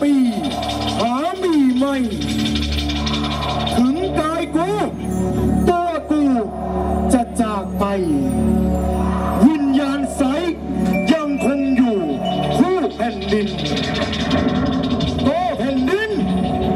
ปี หามีไม่ ถึงกายกู ตัวกูจะจากไป วิญญาณใสยังคงอยู่คู่แผ่นดินโตแผ่นดิน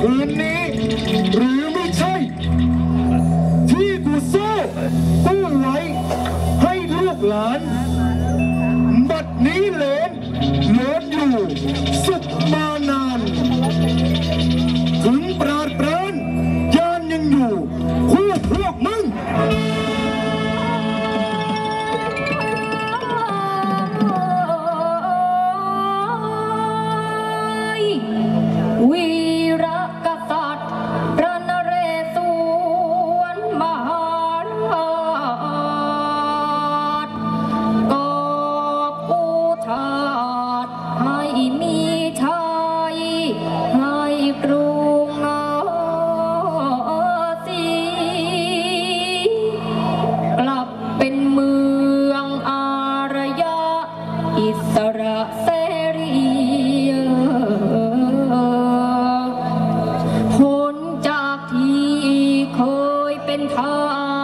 คืนนี้หรือ 天堂。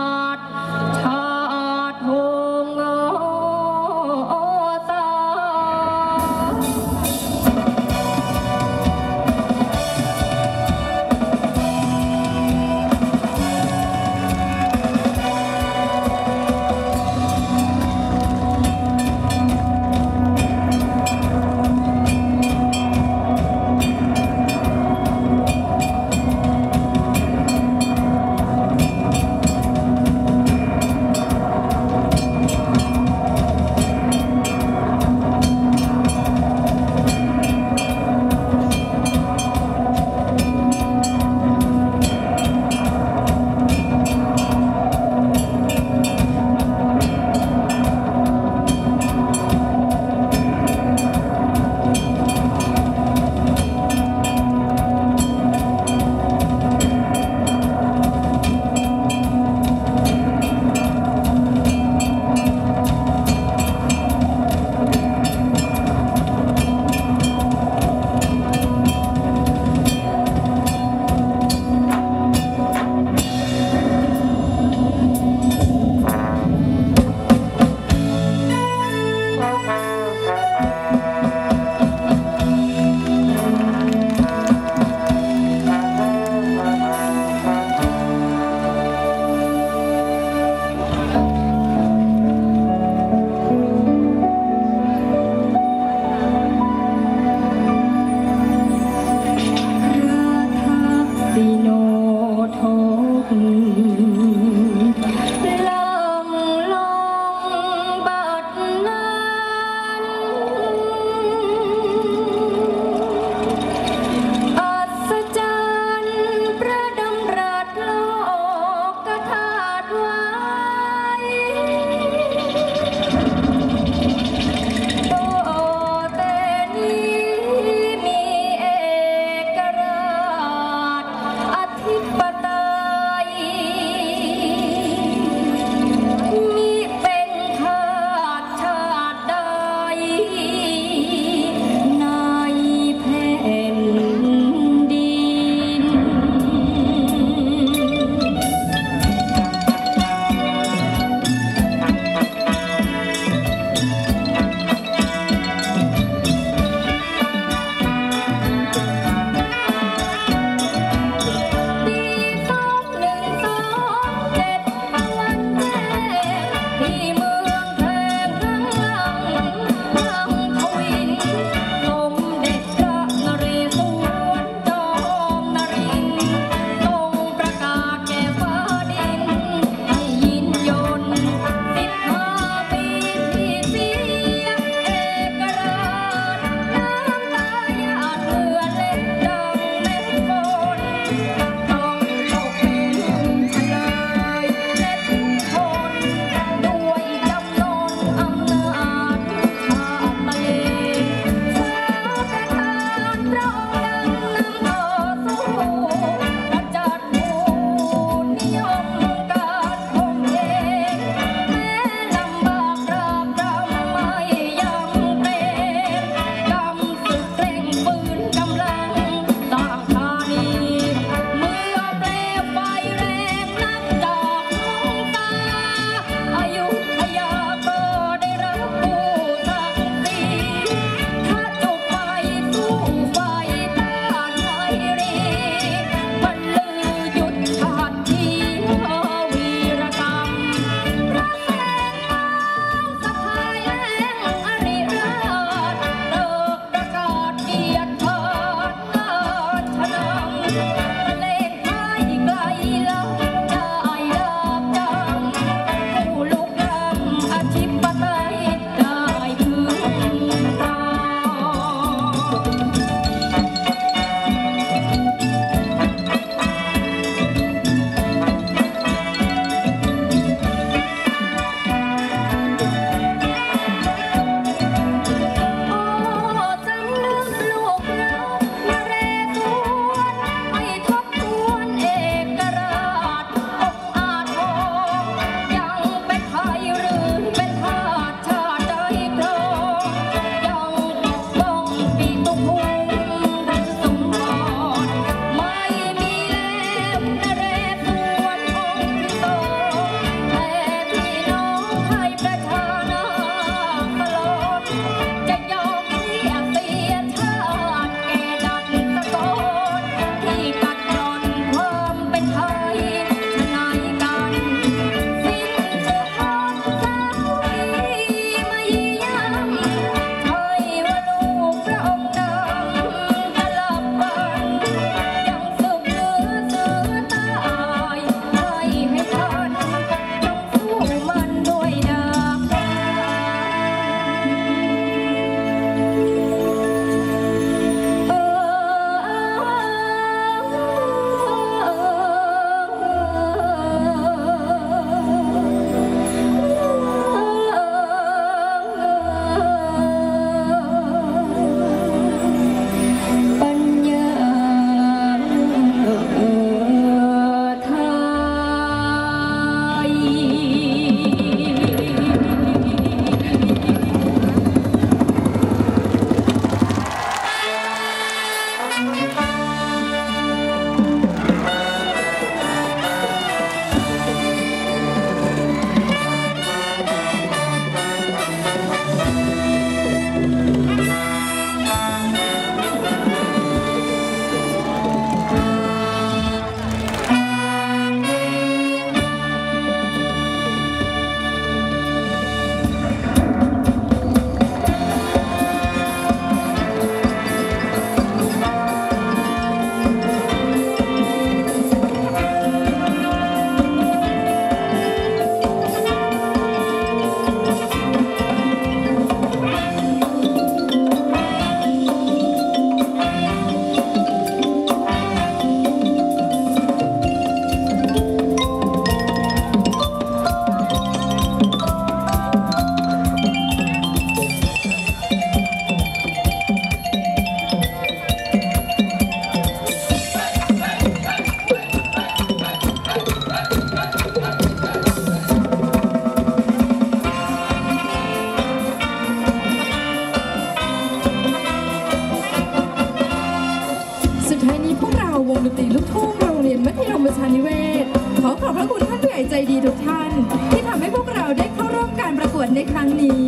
ใจดีทุกท่าน ที่ทำให้พวกเราได้เข้าร่วมการประกวดในครั้งนี้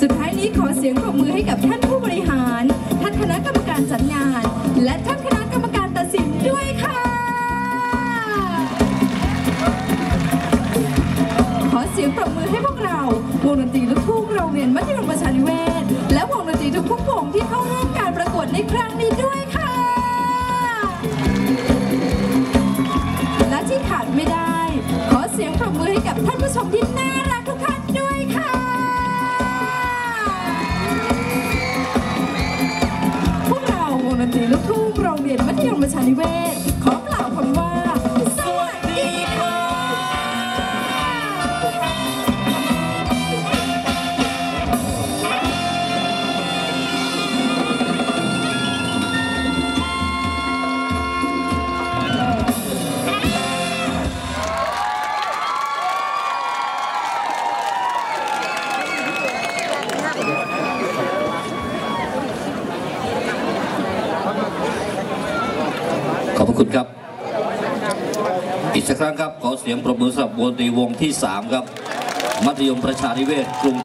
สุดท้ายนี้ขอเสียงปรบมือให้กับท่านผู้บริหาร ท่านคณะกรรมการจัดงาน และท่านคณะกรรมการตัดสินด้วยค่ะ ขอเสียงปรบมือให้พวกเราวงดนตรีลูกทุ่งโรงเรียนมัธยม ดนตรีลูกทุ่งโรงเรียนมัธยมประชานิเวศขอกล่าวคำว่า ขอเสียงปรบมือสำหรับวงตรีวงที่ 3 ครับ มัธยมประชานิเวศกรุง